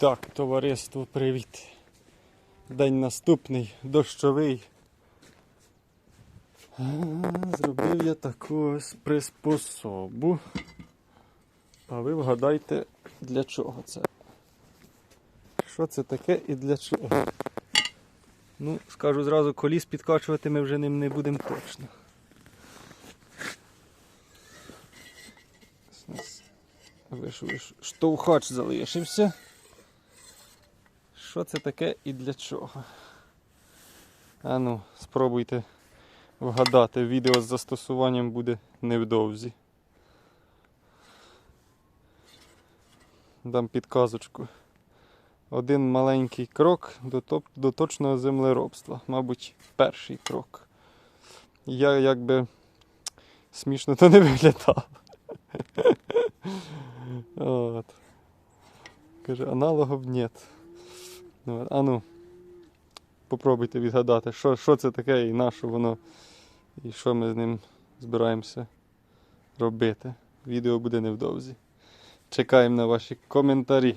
Так, товариство, привіт. День наступний, дощовий. Зробив я таку ось приспособу. А ви вгадайте, для чого це? Що це таке і для чого? Ну, скажу зразу, коліс підкачувати ми вже ним не будемо точно. Штовхач залишився. Що це таке і для чого? А ну, спробуйте вгадати. Відео з застосуванням буде невдовзі. Дам підказочку. Один маленький крок до, топ- до точного землеробства. Мабуть, перший крок. Я якби смішно то не виглядав. От. Каже, аналогов нет. А ну, попробуйте відгадати, що, що це таке і на що воно, і що ми з ним збираємося робити. Відео буде невдовзі. Чекаємо на ваші коментарі.